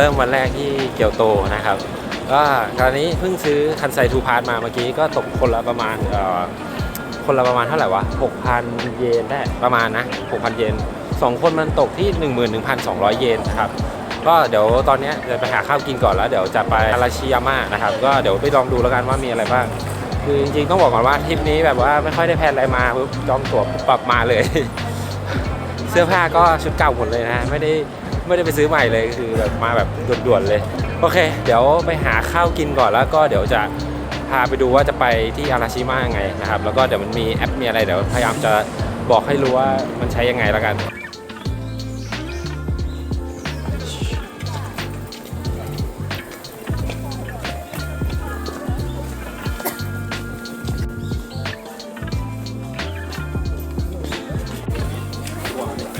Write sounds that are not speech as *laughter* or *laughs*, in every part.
เริ่มวันแรกที่เกียวโตนะครับก็ตอนนี้เพิ่งซื้อคันไซทูพาร์ทมาเมื่อกี้ก็ตกคนละประมาณคนละประมาณเท่าไหร่วะ 6,000 เยนได้ประมาณนะ 6,000 เยนสองคนมันตกที่ 11,200 เยนนะครับก็เดี๋ยวตอนนี้จะไปหาข้าวกินก่อนแล้ว เดี๋ยวจะไปอาราชิยาม่านะครับก็เดี๋ยวไปลองดูแล้วกันว่ามีอะไรบ้าง คือจริงๆต้องบอกก่อนว่าทริปนี้แบบว่าไม่ค่อยได้แพลนอะไรมาปุ๊บจองตั๋วปุ๊บปรับมาเลย เสื้อผ้าก็ชุดเก่าหมดเลยนะ ไม่ได้ ไม่ได้ไปซื้อใหม่เลยคือแบบมาแบบด่วนๆเลย โอเค เดี๋ยวไปหาข้าวกินก่อนแล้วก็เดี๋ยวจะพาไปดูว่าจะไปที่อาราชิมายังไงนะครับ แล้วก็เดี๋ยวมันมีแอปมีอะไรเดี๋ยวพยายามจะบอกให้รู้ว่ามันใช้ยังไงแล้วกัน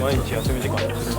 毎日休み時間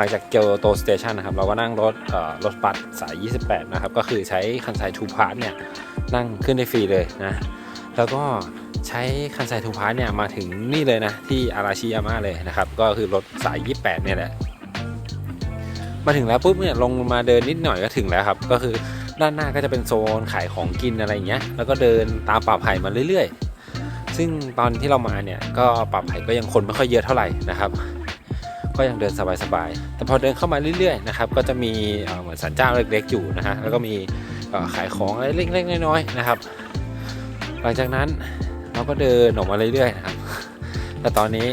หลังจากเกียวโตสเตชันนะครับเราก็นั่งรถรถบัสสาย 28 นะครับ ก็คือใช้คันไซทูพาร์ทเนี่ยนั่งขึ้นได้ฟรีเลยนะ แล้วก็ใช้คันไซทูพาร์ทเนี่ยมาถึงนี่เลยนะ ที่อาราชิยาม่าเลยนะครับ ก็คือรถสาย 28 เนี่ยแหละ มาถึงแล้วปุ๊บเนี่ยลงมาเดินนิดหน่อยก็ถึงแล้วครับ ก็คือด้านหน้าก็จะเป็นโซนขายของกินอะไรอย่างเงี้ย แล้วก็เดินตามป่าไผ่มาเรื่อย ๆ ซึ่งตอนที่เรามาเนี่ยก็ป่าไผ่ก็ยังคนไม่ค่อยเยอะเท่าไหร่นะครับ ก็ยังเดินสบายๆ แต่พอเดินเข้ามาเรื่อยๆนะครับก็จะมีเหมือนสันเจ้าเล็กๆอยู่นะฮะแล้วก็มีขายของอะไรเล็กๆน้อยๆนะครับ หลังจากนั้นเราก็เดินออกมาเรื่อยๆนะครับแต่ตอนนี้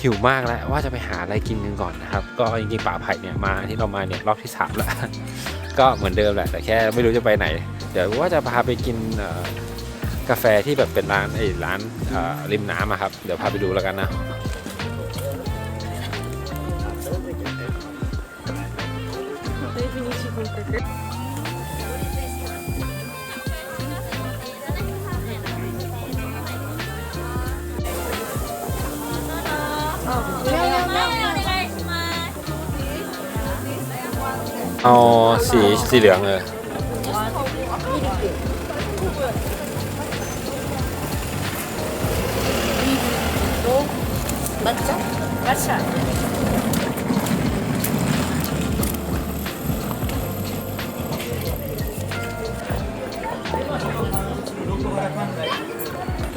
หิวมากแล้วว่าจะไปหาอะไรกินกันก่อนนะครับ ก็จริงๆป่าไผ่เนี่ยมาที่เรามาเนี่ยรอบที่สามแล้วก็เหมือนเดิมแหละแต่แค่ไม่รู้จะไปไหน เดี๋ยวว่าจะพาไปกินกาแฟที่แบบเป็นร้านไอ้ร้านริมน้ำอะครับ เดี๋ยวพาไปดูแล้วกันนะ เอาสีสีเหลือ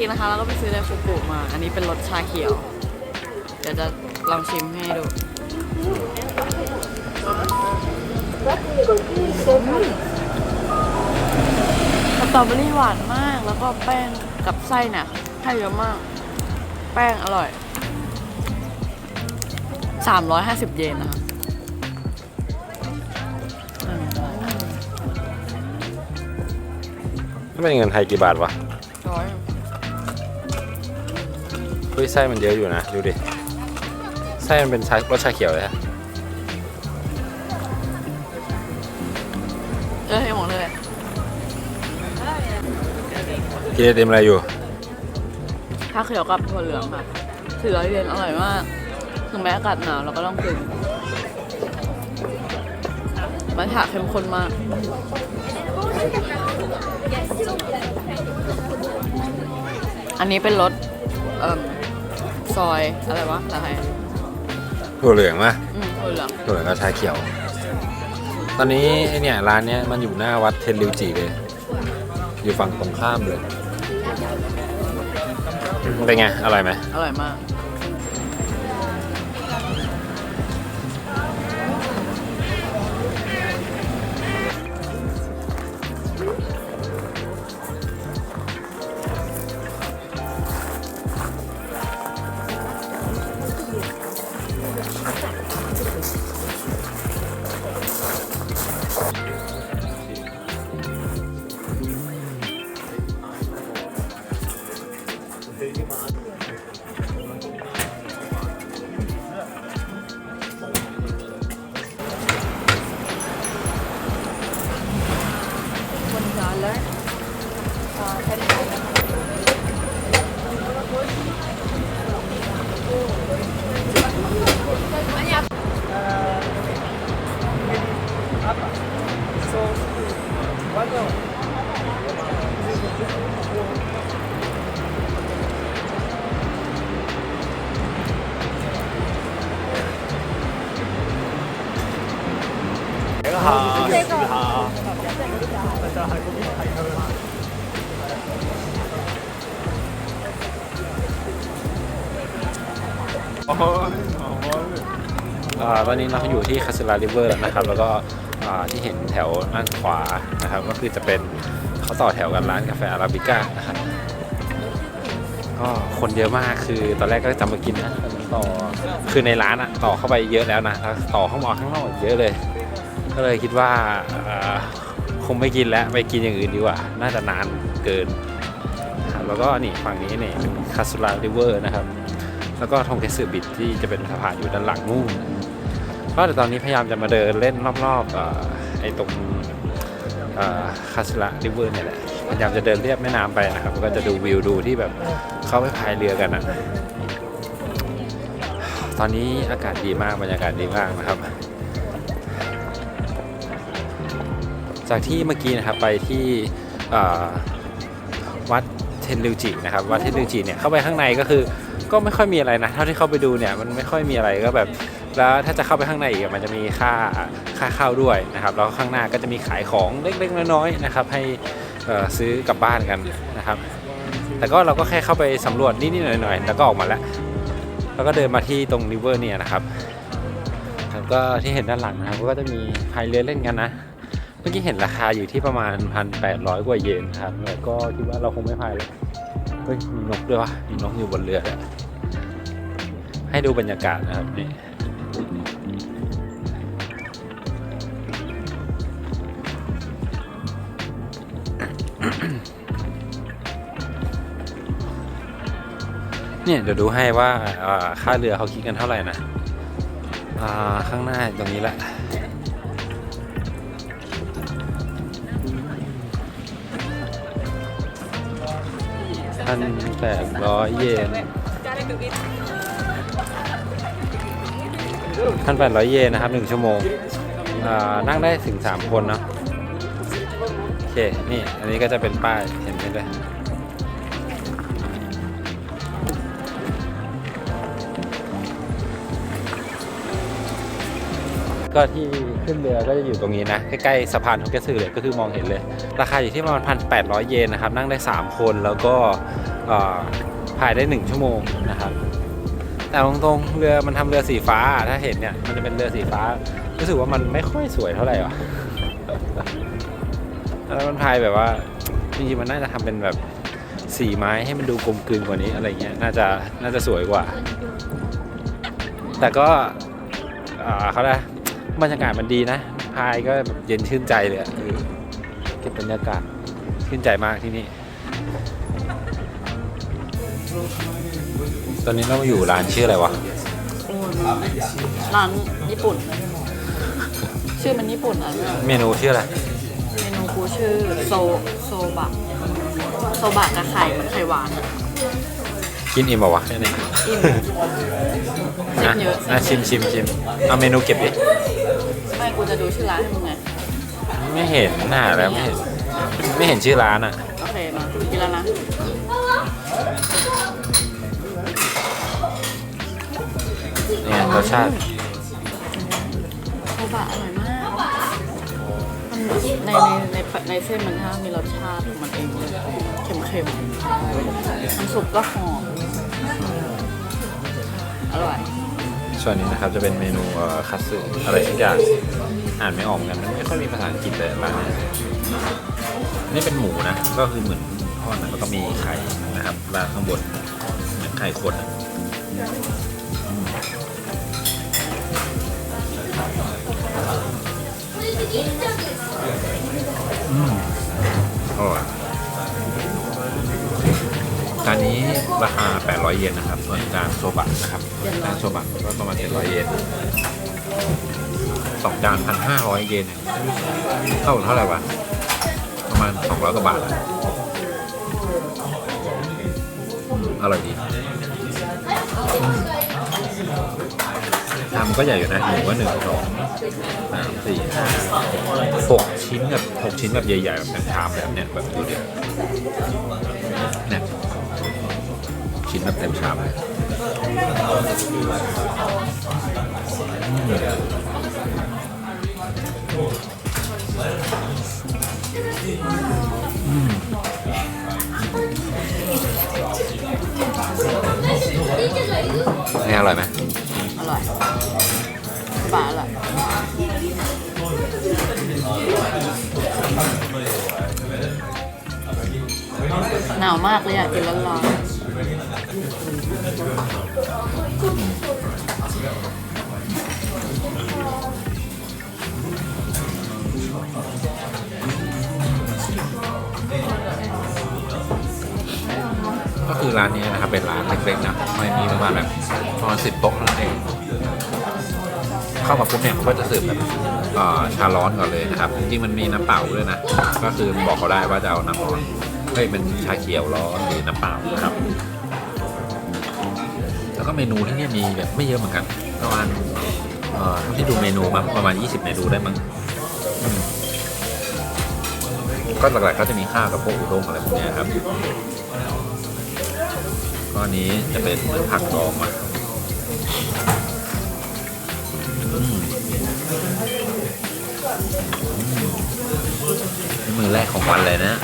กินนะคะ แล้วก็ไปซื้อไดฟูกุมา อันนี้เป็นรสชาเขียว เดี๋ยวจะลองชิมให้ดูสตรอเบอรี่หวานมาก แล้วก็แป้งกับไส้เนี่ยให้เยอะมาก แป้งอร่อย 350 เยนนะคะอืมถ้าเป็นเงินไทยกี่บาทวะ ยไส้มันเยอะอยู่นะ ดูดิ ไส้มันเป็นชารสชาเขียวเลยฮะเออให้หมดเลยกินไอติมอะไรอยู่ ถ้าเขียวกับถั่วเหลืองค่ะถือเย็นอร่อยมาก ถึงแม้อากาศหนาวเราก็ต้องกินมันฉะเข้มข้นมาก อันนี้เป็นรสเอ่ม ซอยอะไรวะอะไรถั่วเหลืองมะอืมถั่วเหลืองถั่วเหลืองกับชาเขียว ตอนนี้ไอเนี่ยร้านเนี้ยมันอยู่หน้าวัดเทนริวจิเลย อยู่ฝั่งตรงข้ามเลย เป็นไง อร่อยไหมอร่อยมาก Hilgemann. อ่าตอนนี้เราอยู่ที่คาส l าริเวอร์นะครับแล้วก็ที่เห็นแถวด้านขวานะครับ ก็คือจะเป็นเขาต่อแถวกันร้านกาแฟอาราบิก้านะครับก็คนเยอะมากคือตอนแรกก็จะมากินนะต่อคือในร้านอะต่อเข้าไปเยอะแล้วนะต่อเข้ามาข้างนอกเยอะเลย ก็เลยคิดว่าคงไม่กินแล้วไปกินอย่างอื่นดีกว่า น่าจะนานเกิน แล้วก็นี่ฝั่งนี้นี่เป็นคาสุราริเวอร์นะครับ แล้วก็ทงเคสึบิดที่จะเป็นสะพานอยู่ด้านหลังนู่น ก็เดี๋ยวตอนนี้พยายามจะมาเดินเล่นรอบๆอ่อไอ้ตรงคาสุราริเวอร์เนี่ยแหละพยายามจะเดินเรียบแม่น้ำไปนะครับ ก็จะดูวิวดูที่แบบเข้าไปพายเรือกันอะตอนนี้อากาศดีมากบรรยากาศดีมากนะครับ จากที่เมื่อกี้นะครับไปที่วัดเทนริวจินะครับวัดเทนริวจิเนี่ยเข้าไปข้างในก็คือก็ไม่ค่อยมีอะไรนะ เท่าที่เข้าไปดูเนี่ยมันไม่ค่อยมีอะไรก็แบบ แล้วถ้าจะเข้าไปข้างในอีกมันจะมีค่าค่าเข้าด้วยนะครับแล้วข้างหน้าก็จะมีขายของเล็กๆน้อยๆนะครับให้ซื้อกลับบ้านกันนะครับ แต่ก็เราก็แค่เข้าไปสำรวจนิดๆหน่อยๆแล้วก็ออกมาแล้ว แล้วก็เดินมาที่ตรงริเวอร์เนี่ยนะครับครับก็ที่เห็นด้านหลังนะครับก็จะมีพายเรือเล่นกันนะเมื่อกี้เห็นราคาอยู่ที่ประมาณ 1,800 กว่าเยนครับแล้วก็คิดว่าเราคงไม่พายเลยเฮ้ยมีนกด้วยวะมีนกอยู่บนเรือด้วยให้ดูบรรยากาศนะครับนี่ เนี่ยเดี๋ยวดูให้ว่าค่าเรือเขาคิดกันเท่าไหร่นะอ่าข้างหน้าตรงนี้แหละพันแปดร้อยเยนพันแปดร้อยเยนนะครับหนึ่งชั่วโมง นั่งได้ถึงสามคนเนาะ โอเค นี่ อันนี้ก็จะเป็นป้าย เห็นไหมเลย ก็ที่ขึ้นเรือก็จะอยู่ตรงนี้นะ ใกล้ๆสะพานทงเกสึเลยก็คือมองเห็นเลย ราคาอยู่ที่ประมาณพันแปดร้อยเยนนะครับ นั่งได้ 3 คนแล้วก็เอ่อพายได้ 1 ชั่วโมงนะครับแต่ตรงๆเรือมันทำเรือสีฟ้าถ้าเห็นเนี่ยมันจะเป็นเรือสีฟ้า รู้สึกว่ามันไม่ค่อยสวยเท่าไหร่หรอแล้วมันพายแบบว่าจริงๆมันน่าจะทำเป็นแบบสีไม้ให้มันดูกลมกลืนกว่านี้อะไรเงี้ยน่าจะน่าจะสวยกว่า แต่ก็เขาเรีย บรรยากาศมันดีนะ พายก็แบบเย็นชื่นใจเลยอะเออเก็บบรรยากาศชื่นใจมากที่นี่ ตอนนี้เรามาอยู่ร้านชื่ออะไรวะโอ้ยร้านญี่ปุ่น ชื่อมันญี่ปุ่นอะเมนูชื่ออะไร เมนูกูชื่อโซโซบะโซบะกับไข่เหมือนไข่หวานอะกินอิ่มเปล่าวะแค่นี้อิ่มอะเยอะ อะชิมชิมชิมเอาเมนูเก็บดิไม่ กูจะดูชื่อร้านให้มึงไง ไม่เห็นหน้าแล้วไม่เห็น ไม่เห็นชื่อร้านอะ โอเค มากินแล้วนะเนี่ยรสชาติโซบะอร่อยมากมันในในในในเส้นมันถ้ามีรสชาติของมันเองเลยเค็มๆน้ำซุปก็หอมอร่อย ส่วนนี้นะครับจะเป็นเมนูคัตสึอะไรสักอย่างอ่านไม่ออกกันมันไม่ค่อยมีภาษาอังกฤษเลยร้านนี้นี่เป็นหมูนะก็คือเหมือนทอดนะแล้วก็มีไข่นะครับราดข้างบนเหมือนไข่คนอะอืมอร่อย จานนี้ราคา 800 เยนนะครับ ส่วนจานโซบะนะครับ จานโซบะก็ประมาณ 700 เยนสองจานพันห้าร้อยเยนเท่าเท่าไหร่วะ ประมาณ 200 กว่าบาทอร่อยดีชามก็ใหญ่อยู่นะหมูก็หนึ่งสองสามสี่ห้าหกชิ้นแบบหกชิ้นแบบใหญ่ๆแบบเป็นชามแบบเนี้ยแบบดูเดียว ชิ้นแบบเต็มชามเลยนี่อร่อยไหมอร่อยปลาอร่อยหนาวมากเลยอะกินร้อนก็ คือร้านนี้นะครับเป็นร้านเล็กๆนะไม่มีประมาณแบบประมาณสิบโต๊ะเท่านั้นเองเข้ามาปุ๊บเนี่ยเขาก็จะเสิร์ฟแบบชาร้อนก่อนเลยนะครับ จริงๆมันมีน้ำเปล่าด้วยนะ ก็คือบอกเขาได้ว่าจะเอาน้ำร้อนเฮ้ยเป็นชาเขียวร้อนหรือน้ำเปล่านะครับ แล้วก็เมนูที่นี่มีแบบไม่เยอะเหมือนกันประมาณเอ่อท่าที่ดูเมนูมาประมาณ 20 เมนูได้มั้งก็หลักๆก็จะมีข้าวกับพวกอุด้งอะไรพวกเนี้ยครับ ก้อนนี้จะเป็นเหมือนผักดองอะมมือแรกของวันเลยนะ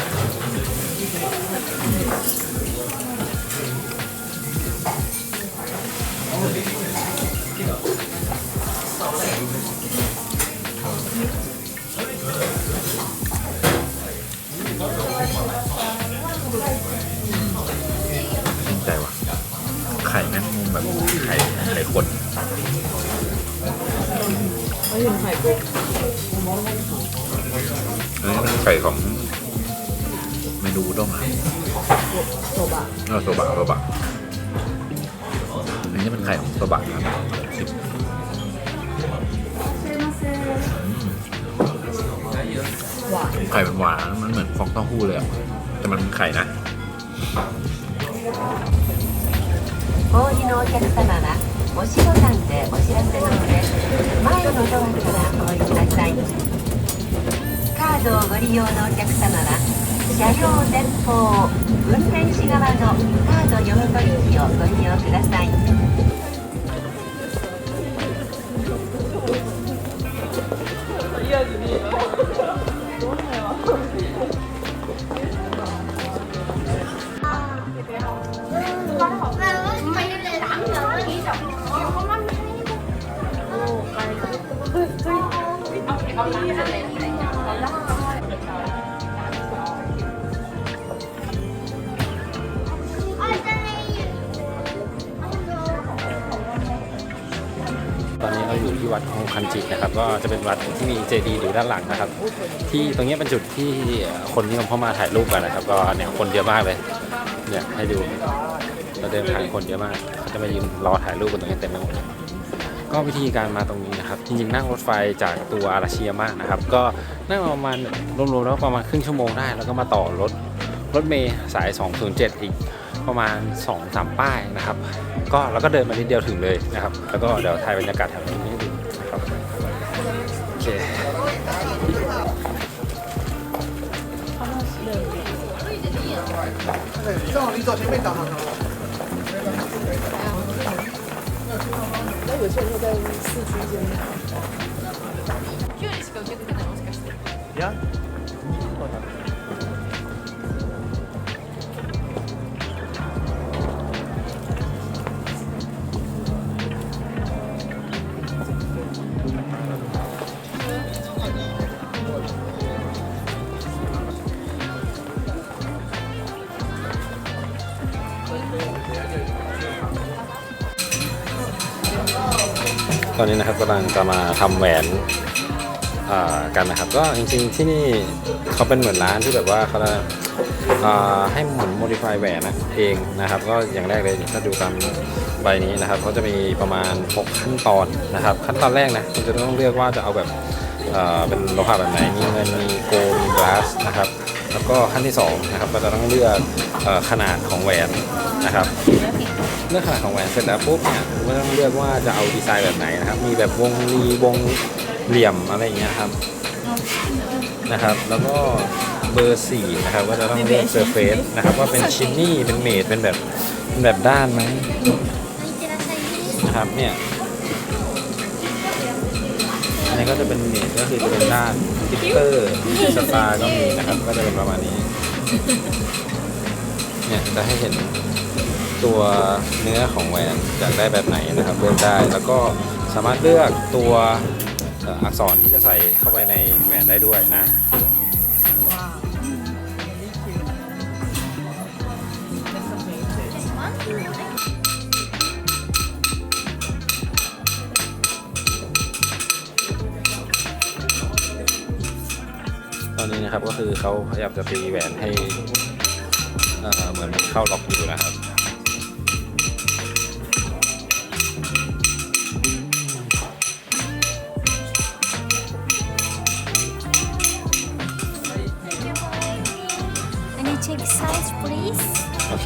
ข่แม่งนุ่มแบบไข่ไข่คนๆไม่เห็นไข่กุ้งอันนี้เป็นไข่ของเมนูอุด้งอะโซบะเออโซบะโซบะอันนี้เป็นไข่ของโซบะนะครับชิมอืมหวานไข่มันหวานมันเหมือนฟองเต้าหู้เลยอะแต่มันเป็นไข่นะお降りのお客様はお仕ボタンでお知らせなの上前のドアからお降りくださいカードをご利用のお客様は車両前方運転士側のカード読み取り機をご利用ください。ต เป็นวัดที่มีเจดีย์อยู่ด้านหลังนะครับ ที่ตรงนี้เป็นจุดที่คนนิยมเข้ามาถ่ายรูปกันนะครับ ก็เนี่ยคนเยอะมากเลย เนี่ยให้ดูเราเดินผ่านคนเยอะมากเขาจะมายืนรอถ่ายรูปกันตรงนี้เต็มไปหมดเลยก็วิธีการมาตรงนี้นะครับจริงๆนั่งรถไฟจากตัวอาราชิยามะนะครับ ก็นั่งประมาณรวมๆแล้วประมาณครึ่งชั่วโมงได้ แล้วก็มาต่อรถรถเมย์สาย 207 อีกประมาณ 2-3 ป้ายนะครับ ก็เราก็เดินมานิดเดียวถึงเลยนะครับ แล้วก็เดี๋ยวถ่ายบรรยากาศแถวนี้ 谢。正好你早前被打上了。那有些人会在四区间。Yeah. อนนี้นะครับกำลังจะมาทำแหวนกันนะครับ ก็จริงๆที่นี่เขาเป็นเหมือนร้านที่แบบว่าเขาจะให้เหมือน modify แหวนเองนะครับ ก็อย่างแรกเลยถ้าดูตามใบนี้นะครับเขาจะมีประมาณ 6 ขั้นตอนนะครับ ขั้นตอนแรกนะคุณจะต้องเลือกว่าจะเอาแบบเป็นโลหะแบบไหนมีเงินมีโกลมีบลัสนะครับแล้วก็ขั้นที่สองนะครับก็จะต้องเลือกอขนาดของแหวนนะครับ เลือกขนาดของแหวนเสร็จแล้วปุ๊บเนี่ยก็ต้องเลือกว่าจะเอาดีไซน์แบบไหนนะครับ มีแบบวงรีวงเหลี่ยมอะไรอย่างเงี้ยครับนะครับ แล้วก็เบอร์สี่นะครับก็จะต้องเลือกเซอร์เฟสนะครับว่าเป็นชิ้นนี่เป็นเมดเป็นแบบเป็นแบบด้านไหมนะครับเนี่ยอันนี้ก็จะเป็นเมดก็คือจะเป็นด้านทิปเตอร์สตาร์ก็มีนะครับ ก็จะเป็นประมาณนี้เนี่ยจะให้เห็น ตัวเนื้อของแหวนอยากได้แบบไหนนะครับเลือกได้ แล้วก็สามารถเลือกตัวอักษรที่จะใส่เข้าไปในแหวนได้ด้วยนะตอนนี้นะครับก็คือเขาพยายามจะตีแหวนให้เอ่อเหมือนเข้าล็อกอยู่นะครับ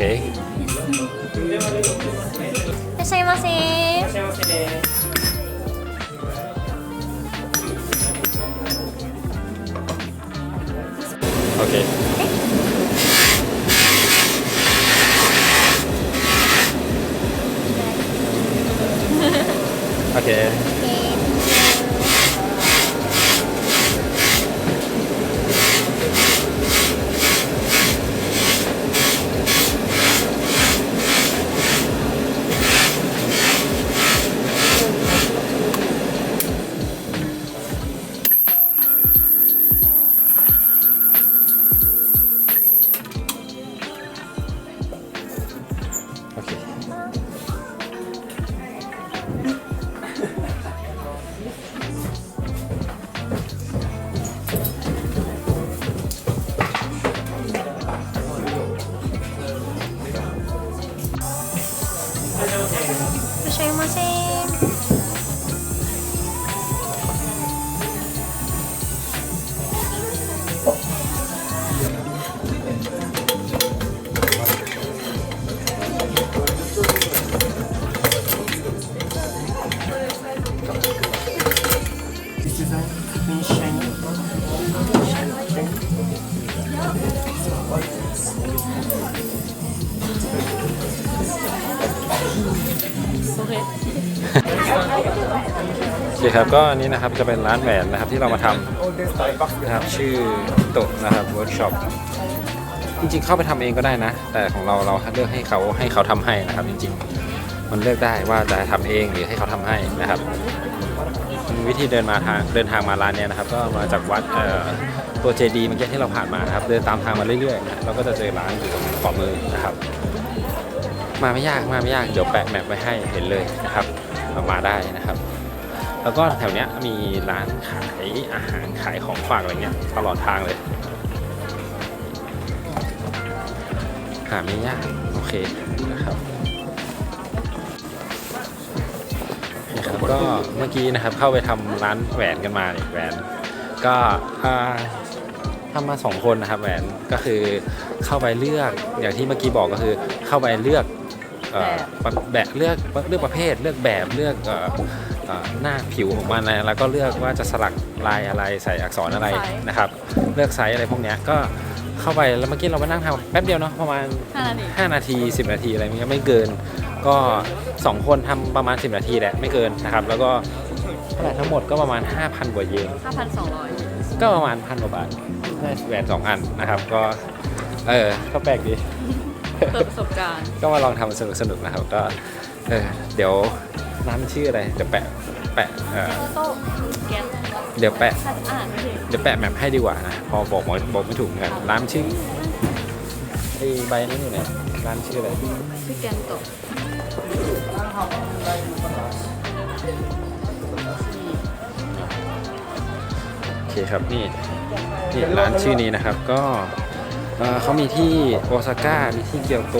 *laughs* Okay. Okay. ครับก็อันนี้นะครับจะเป็นร้านแหวนนะครับที่เรามาทำนะครับชื่อโตะนะครับเวิร์กช็อปจริงๆ เข้าไปทำเองก็ได้นะ แต่ของเราเราเลือกให้เขาให้เขาทำให้นะครับ จริง ๆ มันเลือกได้ว่าจะทำเองหรือให้เขาทำให้นะครับ วิธีเดินมาทางเดินทางมาร้านเนี้ยนะครับ ก็มาจากวัดตัวเจดีเมื่อกี้ที่เราผ่านมานะครับ เดินตามทางมาเรื่อยๆนะเราก็จะเจอร้านอยู่ตรงขวามือนะครับ มาไม่ยากมาไม่ยากเดี๋ยวแปะแมปไว้ให้เห็นเลยนะครับเรามาได้นะครับ แล้วก็แถวเนี้ยมีร้านขายอาหารขายของฝากอะไรเงี้ยตลอดทางเลย หาไม่ยาก โอเคนะครับนะครับก็เมื่อกี้นะครับเข้าไปทำร้านแหวนกันมาเนี่ยแหวน ก็อ่าทำมาสองคนนะครับแหวนก็คือเข้าไปเลือกอย่างที่เมื่อกี้บอกก็คือเข้าไปเลือกเอ่อแบบเลือกเลือกประเภทเลือกแบบเลือกเอ่อเอ่อ หน้าผิวของมันนะแล้วก็เลือกว่าจะสลักลายอะไรใส่อักษรอะไรนะครับ เลือกไซส์อะไรพวกเนี้ยก็เข้าไปแล้วเมื่อกี้เรามานั่งทำแป๊บเดียวเนาะประมาณ5นาที5 นาที 10 นาทีอะไรเงี้ยไม่เกิน ก็ 2 คนทำประมาณ 10 นาทีแหละไม่เกินนะครับ แล้วก็เท่าไหร่ทั้งหมดก็ประมาณ 5,000 กว่าเยน5,200ก็ประมาณพันกว่าบาทได้แหวนสองอันนะครับ ก็ เออ ก็แปลกดี เปิดประสบการณ์ ก็มาลองทำสนุกสนุกๆนะครับ ก็ เออ เดี๋ยว ร้านชื่ออะไรเดี๋ยวแปะแปะเออโต๊ะแก๊สเดี๋ยวแปะอ่านไม่ถึงเดี๋ยวแปะแมปให้ดีกว่านะพอบอกบอกบอกไม่ถูกเหมือนกันร้านชื่อไอ้ใบนี้อยู่ไหนร้านชื่ออะไรชื่อแกนโต๊ะโอเคครับนี่นี่ร้านชื่อนี้นะครับก็เอ่อเขามีที่โอซาก้ามีที่เกียวโต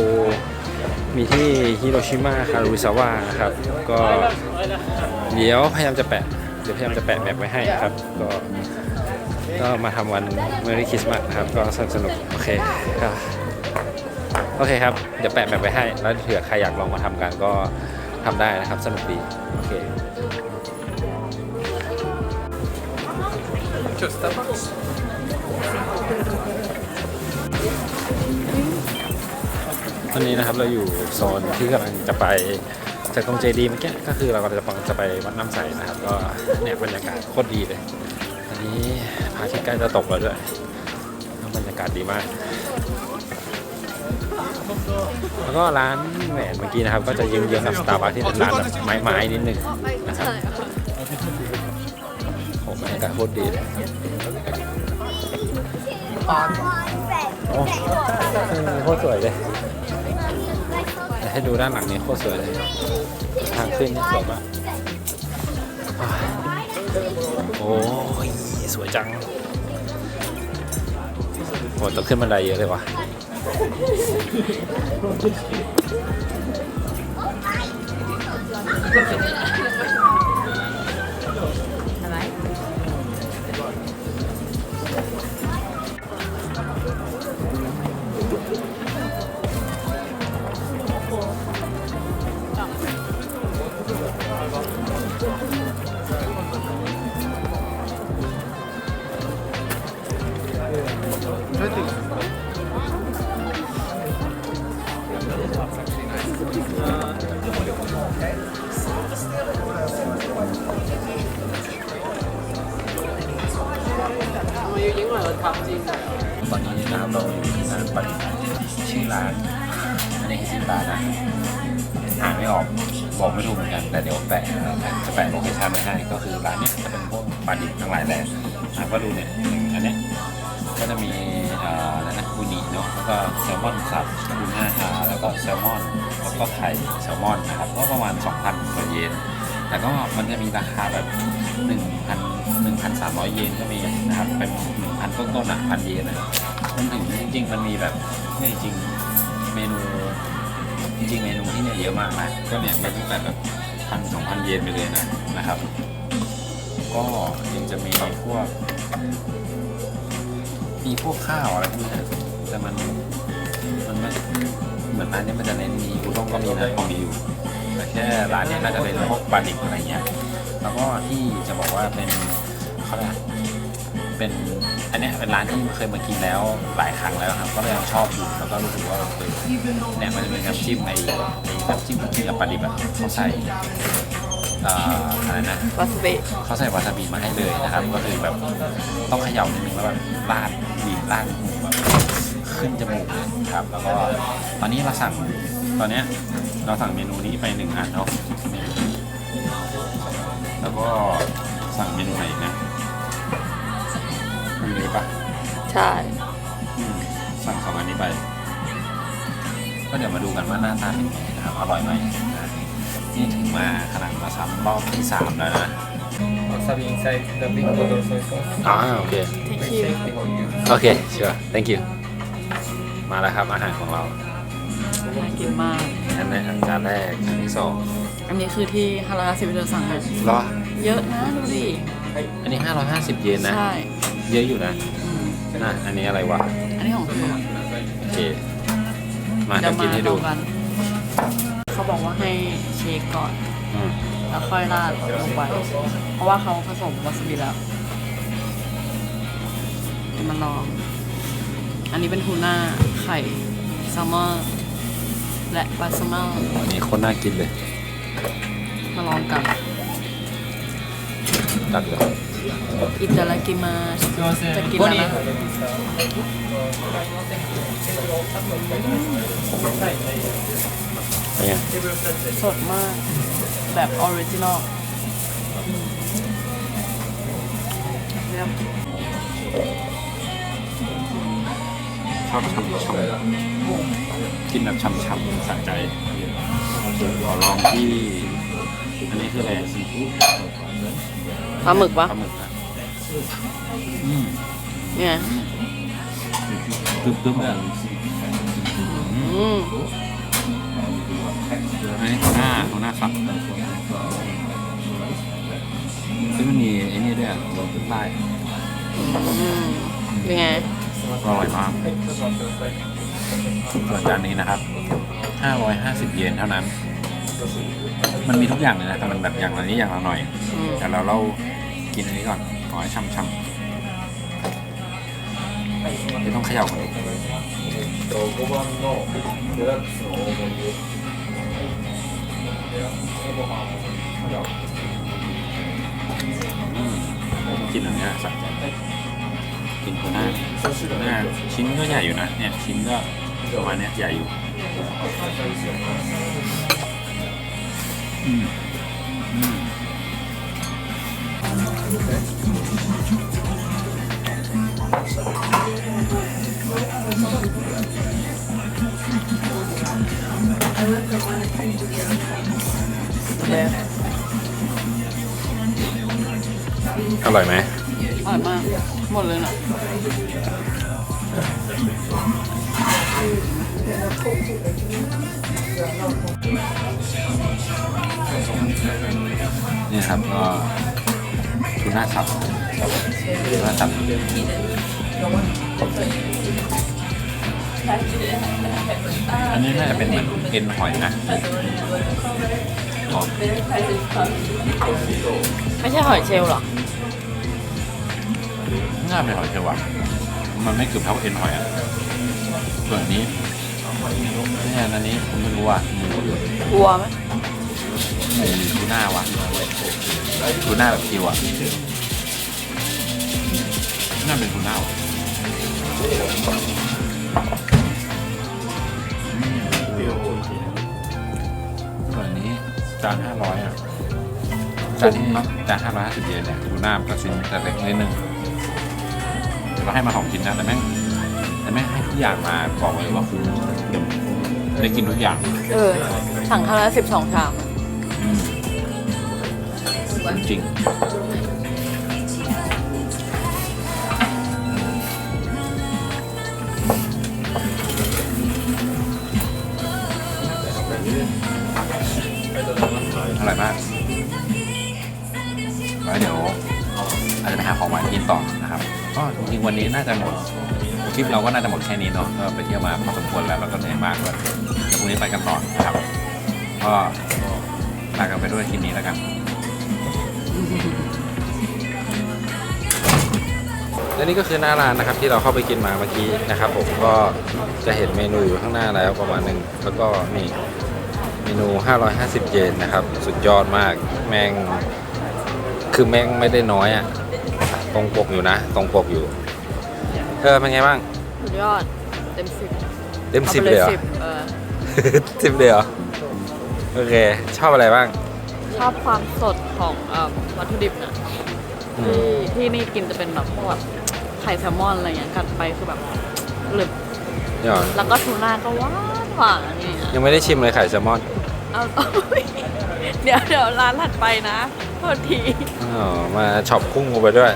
มีที่ฮิโรชิมาคารุซาวะนะครับ ก็เดี๋ยวพยายามจะแปะ เดี๋ยวพยายามจะแปะแมปไว้ให้นะครับ ก็ก็มาทำวันเมรี่คริสต์มาสครับ ก็สนุกสนุกโอเคก็โอเคครับ เดี๋ยวแปะแมปไว้ให้ แล้วเผื่อใครอยากลองมาทำกันก็ทำได้นะครับ สนุกดี โอเคต อนนี้นะครับเราอยู่โซนที่กำลังจะไปจากตรงเจดีเมื่อกี้ก็คือเรากำลังจะไปจะไปวัดน้ำใสนะครับ ก็เนี่ยบรรยากาศโคตรดีเลยอันนี้พระอาทิตย์ใกล้จะตกแล้วด้วยบรรยากาศดีมาก แล้วก็ร้านแหวนเมื่อกี้นะครับ ก็จะเยื้องๆกับสตาร์บัคที่เป็นร้านแบบไม้ๆนิดนึงนะครับโอ้บรรยากาศโคตรดีเลยโอ้โคตรสวยเลย ให้ดูด้านหลังนี้โคตรสวยเลย ทางขึ้นนี่สวยมากอ้าโอ้ยสวยจังโอ้ต้องขึ้นบันไดเยอะเลยว่ะ ก็ประมาณ 2,000กว่าเยนแต่ก็มันจะมีราคาแบบ 1,000 1,300 เยนก็มีนะครับเป็น1,000ต้นๆอะพันเยนอะมันถึงจริง ๆ มันมีแบบเนี่จริงเมนูจริงๆเมนูที่เนี่ยเยอะมากนะก็เนี่ยมันตั้งแต่แบบพันสองพันเยนไปเลยนะนะครับ ก็ยังจะมีพวก มีพวกข้าวอะไรพวกนี้แต่มันมันไม่เหมือนร้านนี้มันจะเน้นมีอุด้งก็มีนะพอมีอยู่ แต่แค่ร้านเนี้ยน่าจะเป็นพวกปลาดิบอะไรเงี้ย แล้วก็ที่จะบอกว่าเป็นเขาเรียกอะไรเป็นอันเนี้ยเป็นร้านที่เคยมากินแล้วหลายครั้งแล้วครับ ก็เลยยังชอบอยู่แล้วก็รู้สึกว่าเออเนี่ยมันจะมีน้ำจิ้มไอ้ไอ้น้ำจิ้มที่กับปลาดิบอะเขาใส่เอ่ออะไรนะวาซาบิเขาใส่วาซาบิมาให้เลยนะครับ ก็คือแบบต้องเขย่านิดนึงแล้วแบบราดบีบราดแบบ ขึ้นจมูกเลยครับ แล้วก็ตอนนี้เราสั่งตอนเนี้ยเราสั่งเมนูนี้ไปหนึ่งอันเนาะแล้วก็สั่งเมนูไหนอีกนะอันนี้ปะใช่อืมสั่งสองอันนี้ไป ก็เดี๋ยวมาดูกันว่าหน้าตาเป็นยังไงนะครับอร่อยไหมนะนี่ถึงมาขนาดมาซ้ำรอบที่สามแล้วนะ Wasabi inside the big bottle soy sauce. อ่าโอเคที่คิวโอเค sure thank you มาแล้วครับอาหารของเราน่ากินมาก อันแรกจานแรกอันที่สองอันนี้คือที่ฮาราซิบิเธอสั่งเลยรอเยอะนะดูดิอันนี้ 550 เยนนะใช่เยอะอยู่นะน่ะอันนี้อะไรวะอันนี้ของเธอโอเคมาเดี๋ยวทำกิมานให้ลดูองกันเขาบอกว่าให้เชคก่อนอืมแล้วค่อยราดลงไป เพราะว่าเขาผสมวาซาบิแล้วมาลอง อันนี้เป็นทูน่าไข่แซลมอนและปลาแซลมอนอันนี้โคนน่ากินเลย มาลองกันตัดเลยอิตาลีกิมาจะกินแล้วนะเป็นไงสดมาก แบบออริจินอลเนี่ย ชอบช่ำช่ำกินแบบช่ำช่ำสะใจขอลองที่ อันนี้คืออะไรปลาหมึกปะปลาหมึกอะอืมเนี่ยตึ๊บตึ๊บเลยอืมอันนี้ตัวหน้าตัวหน้าสับซึ่งมันมีไอ้นี่ด้วยอะรสใต้อืมเป็นไง อร่อยมากส่วนจานนี้นะครับ 550 เยนเท่านั้น มันมีทุกอย่างเลยนะแต่มันแบบอย่างละนี้อย่างละหน่อย แต่เราเรากินอันนี้ก่อน ขอให้ช่ำๆไม่ต้องเขย่าก่อนกินอันนี้สะใจ กินตัวหน้าตัวหน้าชิ้นก็ใหญ่อยู่นะ เนี่ยชิ้นก็ประมาณเนี้ยใหญ่อยู่อืมอืมเลยอร่อยไหม อร่อยมาก หมดเลยนะนี่ครับก็ทูน่าสับทูน่าสับอันนี้น่าจะเป็นเหมือนเอ็นหอยนะอ๋อไม่ใช่หอยเชลล์หรอ น่าเป็นหอยเชลล์ว่ะมันไม่กรึบเท่าเอ็นหอยอะส่วนอันนี้นี่อันนี้ผมไม่รู้อะหมูกลัวไหมหมูหรือทูน่าวะทูน่าแบบคิวอะน่าเป็นทูน่าว่ะอืมส่วนอันนี้จานห้าร้อยอะจานนี้จานห้าร้อยห้าสิบเยนเนี่ยทูน่ามันก็ชิ้นแต่เล็กนิดนึง เดี๋ยวเราให้มาของกินนะแต่แม่งแต่แม่งให้ทุกอย่างมาบอกเลยว่าคุ้มได้กินทุกอย่างเออสั่งครั้งละสิบสองชามอืมจริงอร่อยมากแล้วเดี๋ยวอาจจะไปหาของหวานกินต่อนะครับ ก็จริงๆวันนี้น่าจะหมดคลิปเราก็น่าจะหมดแค่นี้เนาะก็ไปเที่ยวมาพอสมควรแล้วเราก็เหนื่อยมากด้วเดี๋ยวพรุ่งนี้ไปกันต่อนะครับ ก็ลากันไปด้วยคลิปนี้แล้วกันและนี่ก็คือหน้าร้านนะครับที่เราเข้าไปกินมาเมื่อกี้นะครับ ผมก็จะเห็นเมนูอยู่ข้างหน้าแล้วประมาณหนึ่งแล้วก็นี่เมนู 550 เยนนะครับ สุดยอดมากแมงคือแมงไม่ได้น้อยอะ่ะ ตรงปกอยู่นะ ตรงปกอยู่เออเป็นไงบ้าง สุดยอด เต็มสิบเต็มสิบเลยเหรอสิบเออ สิบเลยเหรอ โอเค ชอบอะไรบ้าง ชอบความสดของเอ่อวัตถุดิบนะอืมที่ที่นี่กินจะเป็นแบบพวกแบบไข่แซลมอนอะไรอย่างเงี้ยกัดไปคือแบบหลึบเดี๋ยวแล้วก็ทูน่าก็หวานหวานอันนี้ยังไม่ได้ชิมเลยไข่แซลมอนเอาเอาเดี๋ยวเดี๋ยวร้านถัดไปนะโทษทีอ๋อมาช็อปกุ้งกูไปด้วย